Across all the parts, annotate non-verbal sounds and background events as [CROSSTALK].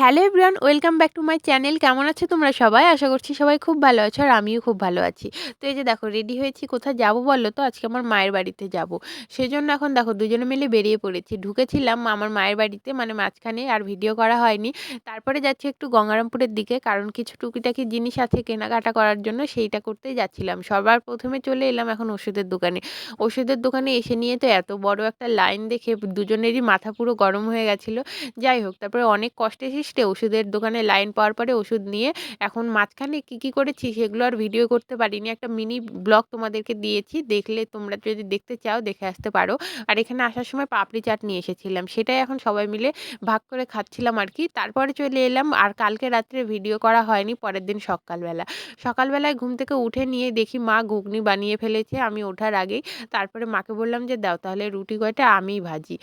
Hello everyone, welcome back to my channel. কেমন আছো তোমরা সবাই? আশা করছি সবাই খুব ভালো আছো আর আমিও খুব ভালো আছি। তো এই যে দেখো রেডি হয়েছি কোথায় যাব বলো তো? আজকে আমার মায়ের বাড়িতে যাব। সেজন্য এখন দেখো, দুজনে মিলে বেরিয়ে পড়েছি। ঢুকেছিলাম আমার মায়ের বাড়িতে মানে মাঝখানে আর ভিডিও করা হয়নি। তারপরে যাচ্ছি একটু গঙ্গারামপুরের দিকে, কারণ কিছু টুকিটাকি জিনিস আছে কেনাকাটা করার জন্য, সেইটা করতেই যাচ্ছিলাম। সবার প্রথমে চলে এলাম এখন ওষুধের দোকানে। ওষুধের দোকানে এসে নিয়ে তো এত বড় একটা লাইন দেখে দুজনেরই মাথা পুরো গরম হয়ে গেছিল। যাই হোক, তারপরে অনেক কষ্টে সৃষ্টে ওষুধের দোকানে লাইন পাওয়ার পরে ওষুধ নিয়ে এখন মাঝখানে কী কী করেছি সেগুলো আর ভিডিও করতে পারিনি। একটা মিনি ব্লগ তোমাদেরকে দিয়েছি, দেখলে তোমরা যদি দেখতে চাও দেখে আসতে পারো। আর এখানে আসার সময় পাপড়ি চাট নিয়ে এসেছিলাম, সেটাই এখন সবাই মিলে ভাগ করে খাচ্ছিলাম আর কি। তারপরে চলে এলাম আর কালকে রাত্রে ভিডিও করা হয়নি, পরের দিন সকালবেলা। সকালবেলায় ঘুম থেকে উঠে নিয়ে দেখি মা ঘুগনি বানিয়ে ফেলেছে, আমি ওঠার আগেই। তারপরে মাকে বললাম যে, দাও তাহলে রুটি কয়টা, আমিই ভাজি।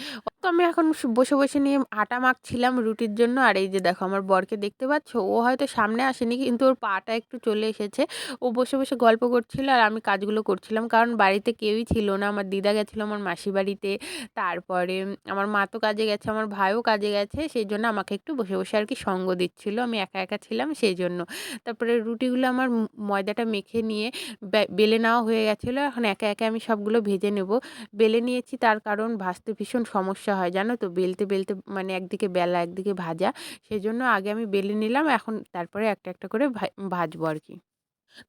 তো আমি এখন বসে বসে নিয়ে আটা মাখছিলাম রুটির জন্য, আর এই যে দেখো আমার বরকে দেখতে পাচ্ছ, ও হয়তো সামনে আসেনি কিন্তু ওর পাটা একটু চলে এসেছে। ও বসে বসে গল্প করছিল আর আমি কাজগুলো করছিলাম কারণ বাড়িতে কেউই ছিল না। আমার দিদা গেছিল আমার মাসি বাড়িতে, তারপরে আমার মা তো কাজে গেছে, আমার ভাইও কাজে গেছে সেই জন্য আমাকে একটু বসে বসে আর কি সঙ্গ দিচ্ছিল। আমি একা একা ছিলাম সেই জন্য তারপরে রুটিগুলো আমার ময়দাটা মেখে নিয়ে বেলে নেওয়া হয়ে গেছিল। এখন একা একা আমি সবগুলো ভেজে নেব। বেলে নিয়েছি তার কারণ ভাজতে ভীষণ সমস্যা হয়, জানো তো? বেলতে বেলতে মানে একদিকে বেলা, একদিকে ভাজা। সেজন্য আগে আমি বেলে নিলাম এখন তারপরে একটা একটা করে ভাজবো আর কি।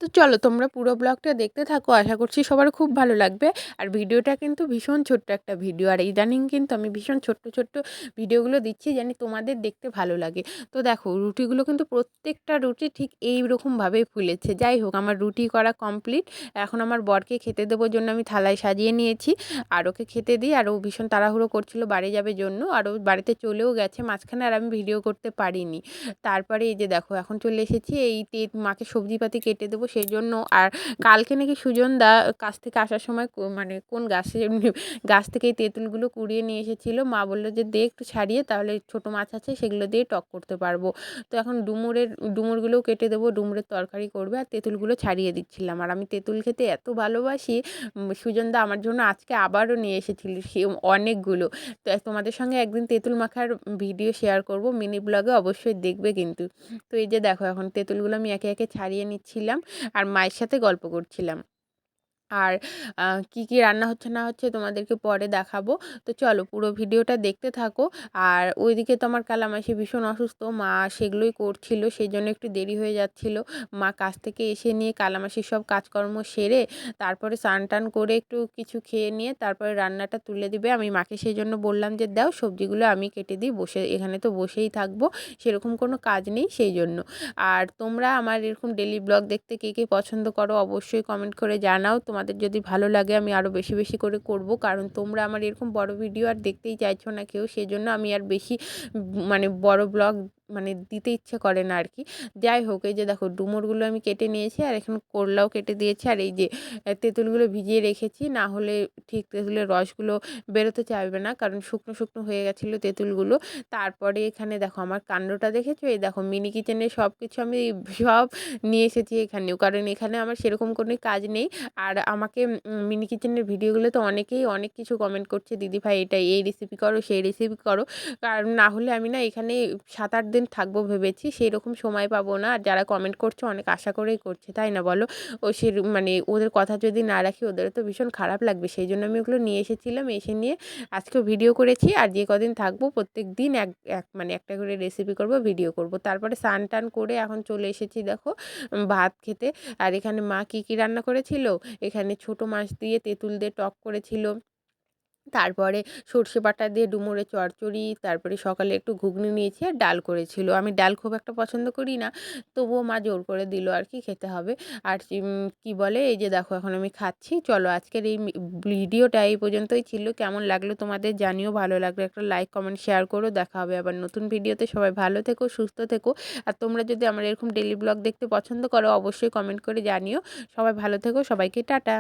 তো চলো তোমরা পুরো ব্লগটা দেখতে থাকো। আশা করছি সবার খুব ভালো লাগবে। আর ভিডিওটা কিন্তু ভীষণ ছোট্ট একটা ভিডিও। আর ইদানিং কিন্তু আমি ভীষণ ছোট্ট ছোট্ট ভিডিওগুলো দিচ্ছি জানি তোমাদের দেখতে ভালো লাগে। তো দেখো, রুটিগুলো কিন্তু প্রত্যেকটা রুটি ঠিক এই রকমভাবেই ফুলেছে। যাই হোক, আমার রুটি করা কমপ্লিট। এখন আমার বরকে খেতে দেবো জন্য আমি থালায় সাজিয়ে নিয়েছি। আর ওকে খেতে দিই। আর ও ভীষণ তাড়াহুড়ো করছিল বাড়ি যাবে জন্য। আর ও বাড়িতে চলেও গেছে। মাঝখানে আর আমি ভিডিও করতে পারিনি। তারপরে এই যে দেখো, এখন চলে এসেছি। এই তে মাকে সবজিপাতি কেটে দেবো সেই জন্য আর কালকে নাকি সুজনদা কাছ থেকে আসার সময় মানে কোন গাছে [LAUGHS] গাছ থেকে তেঁতুলগুলো কুড়িয়ে নিয়ে এসেছিল। মা বলল যে, দে একটু ছাড়িয়ে তাহলে ছোটো মাছ আছে সেগুলো দিয়ে টক করতে পারব। তো এখন ডুমুরের, ডুমুরগুলোও কেটে দেবো, ডুমুরের তরকারি করবে আর তেঁতুলগুলো ছাড়িয়ে দিচ্ছিলাম। আর আমি তেঁতুল খেতে এত ভালোবাসি সুজনদা আমার জন্য আজকে আবারও নিয়ে এসেছিল সে অনেকগুলো। তো তোমাদের সঙ্গে একদিন তেঁতুল মাখার ভিডিও শেয়ার করব, মিনি ব্লগে অবশ্যই দেখবে কিন্তু। তো এই যে দেখো, এখন তেঁতুলগুলো আমি একে একে ছাড়িয়ে নিচ্ছিলাম। আর মায়ের সাথে গল্প করছিলাম। আর কী কী রান্না হচ্ছে না হচ্ছে তোমাদেরকে পরে দেখাবো। তো চলো পুরো ভিডিওটা দেখতে থাকো। আর ওইদিকে তো আমার কালামাসি ভীষণ অসুস্থ, মা সেগুলোই করছিল সেই জন্য একটু দেরি হয়ে যাচ্ছিল। মা কাছ থেকে এসে নিয়ে কালামাসির সব কাজকর্ম সেরে তারপরে স্নান টান করে একটু কিছু খেয়ে নিয়ে তারপরে রান্নাটা তুলে দিবে। আমি মাকে সেই জন্য বললাম যে, দাও সবজিগুলো আমি কেটে দিই, বসে, এখানে তো বসেই থাকব, সেরকম কোনো কাজ নেই সেই জন্য আর তোমরা আমার এরকম ডেলি ব্লগ দেখতে কে কে পছন্দ করো অবশ্যই কমেন্ট করে জানাও। তোমাদের যদি ভালো লাগে আমি আরও বেশি বেশি করে করব। কারণ তোমরা আমার এরকম বড় ভিডিও আর দেখতেই চাইছো না কেউ, সেজন্য আমি আর বেশি মানে বড় ব্লগ মানে দিতে ইচ্ছে করে না আর কি যাই হোক, এই যে দেখো ডুমুরগুলো আমি কেটে নিয়েছি আর এখন করলাও কেটে দিয়েছি। আর এই যে তেঁতুলগুলো ভিজিয়ে রেখেছি, না হলে ঠিক তেঁতুলের রসগুলো বেরোতে চাইবে না, কারণ শুকনো শুকনো হয়ে গেছিল তেঁতুলগুলো। তারপরে এখানে দেখো আমার কাণ্ডটা দেখেছ? এই দেখো মিনি কিচেনে সব কিছু আমি সব নিয়ে এসেছি এখানেও, কারণ এখানে আমার সেরকম কোনো কাজ নেই। আর আমাকে মিনি কিচেনের ভিডিওগুলো তো অনেকেই অনেক কিছু কমেন্ট করছে দিদি ভাই এটা এই রেসিপি করো, সেই রেসিপি করো। কারণ না হলে আমি না এখানে সাত আট দিন থাকব ভেবেছি সেই রকম সময় পাবো না। আর যারা কমেন্ট করছে অনেক আশা করেই করছে, তাই না বলো? ও সে মানে ওদের কথা যদি না রাখি ওদের তো ভীষণ খারাপ লাগবে। সেই জন্য আমি ওগুলো নিয়ে এসেছিলাম, এসে নিয়ে আজকেও ভিডিও করেছি। আর যে কদিন থাকব প্রত্যেক দিন এক এক মানে একটা করে রেসিপি করব ভিডিও করব। তারপরে স্নান টান করে এখন চলে এসেছি দেখো ভাত খেতে। আর এখানে মা কী কী রান্না করেছিল? এখানে ছোটো মাছ দিয়ে তেঁতুল দিয়ে টক করেছিল। তারপরে সর্ষে বাটা দিয়ে ডুমুরে চচ্চড়ি, তারপরে সকালে একটু ঘুগনি নিয়েছি আর ডাল করেছিল। আমি ডাল খুব একটা পছন্দ করি না, তবুও মা জোর করে দিল আর কি খেতে হবে। আর কি বলে, এই যে দেখো এখন আমি খাচ্ছি, চলো আজকের এই ভিডিওটা এই পর্যন্তই ছিল। কেমন লাগল তোমাদের জানিও, ভালো লাগল একটা লাইক, কমেন্ট, শেয়ার করো। দেখা হবে আবার নতুন ভিডিওতে। সবাই ভালো থেকো, সুস্থ থেকো। আর তোমরা যদি আমার এরকম ডেলি ব্লগ দেখতে পছন্দ করো, অবশ্যই কমেন্ট করে জানিও। সবাই ভালো থেকো, সবাইকে টাটা।